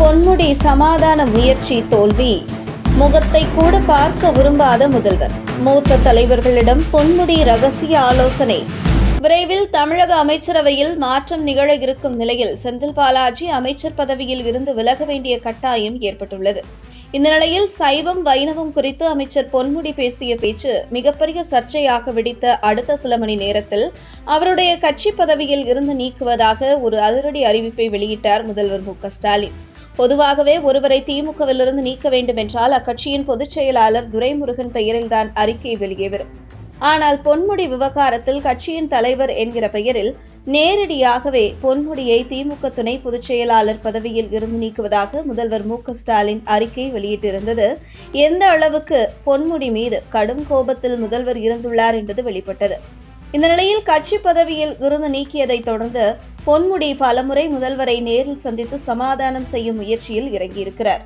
பொன்முடி சமாதான முயற்சி தோல்வி. முகத்தை கூட பார்க்க விரும்பாத முதல்வர். மூத்த தலைவர்களிடம் பொன்முடி ரகசிய ஆலோசனை. விரைவில் தமிழக அமைச்சரவையில் மாற்றம் நிகழ இருக்கும் நிலையில் செந்தில் பாலாஜி அமைச்சர் பதவியில் இருந்து விலக வேண்டிய கட்டாயம் ஏற்பட்டுள்ளது. இந்த நிலையில் சைவம் வைணவம் குறித்து அமைச்சர் பொன்முடி பேசிய பேச்சு மிகப்பெரிய சர்ச்சையாக வெடித்த அடுத்த சில மணி நேரத்தில் அவருடைய கட்சி பதவியில் இருந்து நீக்குவதாக ஒரு அதிரடி அறிவிப்பை வெளியிட்டார் முதல்வர் மு ஸ்டாலின். பொதுவாகவே ஒருவரை திமுகவிலிருந்து நீக்க வேண்டும் என்றால் அக்கட்சியின் பொதுச் செயலாளர் துரைமுருகன் பெயரில்தான் அறிக்கை வெளியே வரும் ஆனால் பொன்முடி விவகாரத்தில் கட்சியின் தலைவர் என்கிற பெயரில் நேரடியாகவே பொன்முடியை திமுக துணை பொதுச் செயலாளர் பதவியில் இருந்து நீக்குவதாக முதல்வர் மு ஸ்டாலின் அறிக்கை வெளியிட்டிருந்தது. எந்த அளவுக்கு பொன்முடி மீது கடும் கோபத்தில் முதல்வர் இருந்துள்ளார் என்பது வெளிப்பட்டது. இந்த நிலையில் கட்சி பதவியில் இருந்து நீக்கியதைத் தொடர்ந்து பொன்முடி பலமுறை முதல்வரை நேரில் சந்தித்து சமாதானம் செய்யும் முயற்சியில் இறங்கியிருக்கிறார்.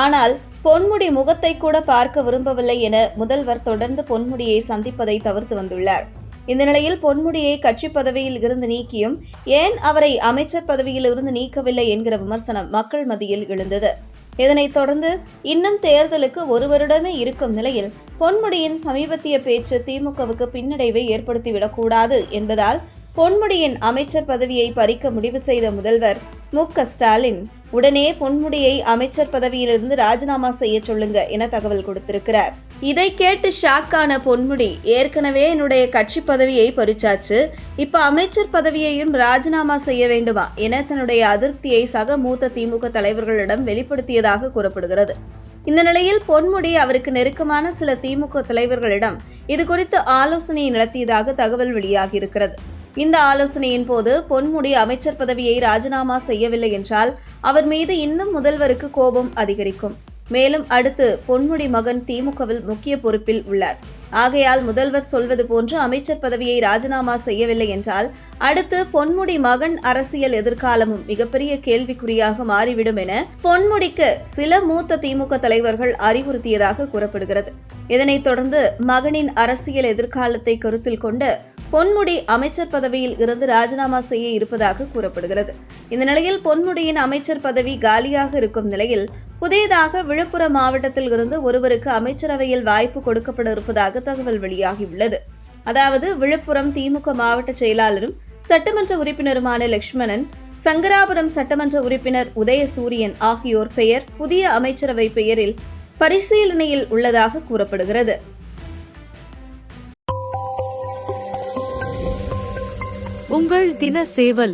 ஆனால் பொன்முடி முகத்தை கூட பார்க்க விரும்பவில்லை என முதல்வர் தொடர்ந்து பொன்முடியை சந்திப்பதை தவிர்த்து வந்துள்ளார். இந்த நிலையில் பொன்முடியை கட்சி பதவியில் இருந்து நீக்கியும் ஏன் அவரை அமைச்சர் பதவியில் இருந்து நீக்கவில்லை என்கிற விமர்சனம் மக்கள் மத்தியில் எழுந்தது. இதனைத் தொடர்ந்து இன்னும் தேர்தலுக்கு ஒரு வருடமே இருக்கும் நிலையில் பொன்முடியின் சமீபத்திய பேச்சு திமுகவுக்கு பின்னடைவை ஏற்படுத்திவிடக்கூடாது என்பதால் பொன்முடியின் அமைச்சர் பதவியை பறிக்க முடிவு செய்த முதல்வர் மு க ஸ்டாலின் உடனே பொன்முடியை அமைச்சர் பதவியிலிருந்து ராஜினாமா செய்ய சொல்லுங்க என தகவல் கொடுத்திருக்கிறார். இதை கேட்டு ஷாக்கான பொன்முடி ஏற்கனவே என்னுடைய கட்சி பதவியை பறிச்சாச்சு இப்ப அமைச்சர் பதவியையும் ராஜினாமா செய்ய வேண்டுமா என தன்னுடைய அதிருப்தியை சக மூத்த திமுக தலைவர்களிடம் வெளிப்படுத்தியதாக கூறப்படுகிறது. இந்த நிலையில் பொன்முடி அவருக்கு நெருக்கமான சில திமுக தலைவர்களிடம் இது குறித்து ஆலோசனை நடத்தியதாக தகவல் வெளியாகியிருக்கிறது. இந்த ஆலோசனையின் போது பொன்முடி அமைச்சர் பதவியை ராஜினாமா செய்யவில்லை என்றால் அவர் மீது இன்னும் முதல்வருக்கு கோபம் அதிகரிக்கும். மேலும் அடுத்து பொன்முடி மகன் திமுகவில் முக்கிய பொறுப்பில் உள்ளார். ஆகையால் முதல்வர் சொல்வது போன்று அமைச்சர் பதவியை ராஜினாமா செய்யவில்லை என்றால் அடுத்து பொன்முடி மகன் அரசியல் எதிர்காலமும் மிகப்பெரிய கேள்விக்குறியாக மாறிவிடும் என பொன்முடிக்கு சில மூத்த திமுக தலைவர்கள் அறிவுறுத்தியதாக கூறப்படுகிறது. இதனைத் தொடர்ந்து மகனின் அரசியல் எதிர்காலத்தை கருத்தில் கொண்டு பொன்முடி அமைச்சர் பதவியில் இருந்து ராஜினாமா செய்ய இருப்பதாக கூறப்படுகிறது. இந்த நிலையில் பொன்முடியின் அமைச்சர் பதவி காலியாக இருக்கும் நிலையில் புதியதாக விழுப்புரம் மாவட்டத்தில் இருந்து ஒருவருக்கு அமைச்சரவையில் வாய்ப்பு கொடுக்கப்பட இருப்பதாக தகவல் வெளியாகியுள்ளது. அதாவது விழுப்புரம் திமுக மாவட்ட செயலாளரும் சட்டமன்ற உறுப்பினருமான லட்சுமணன் சங்கராபுரம் சட்டமன்ற உறுப்பினர் உதயசூரியன் ஆகியோர் பெயர் புதிய அமைச்சரவை பெயரில் பரிசீலனையில் உள்ளதாக கூறப்படுகிறது. உங்கள் தின சேவல்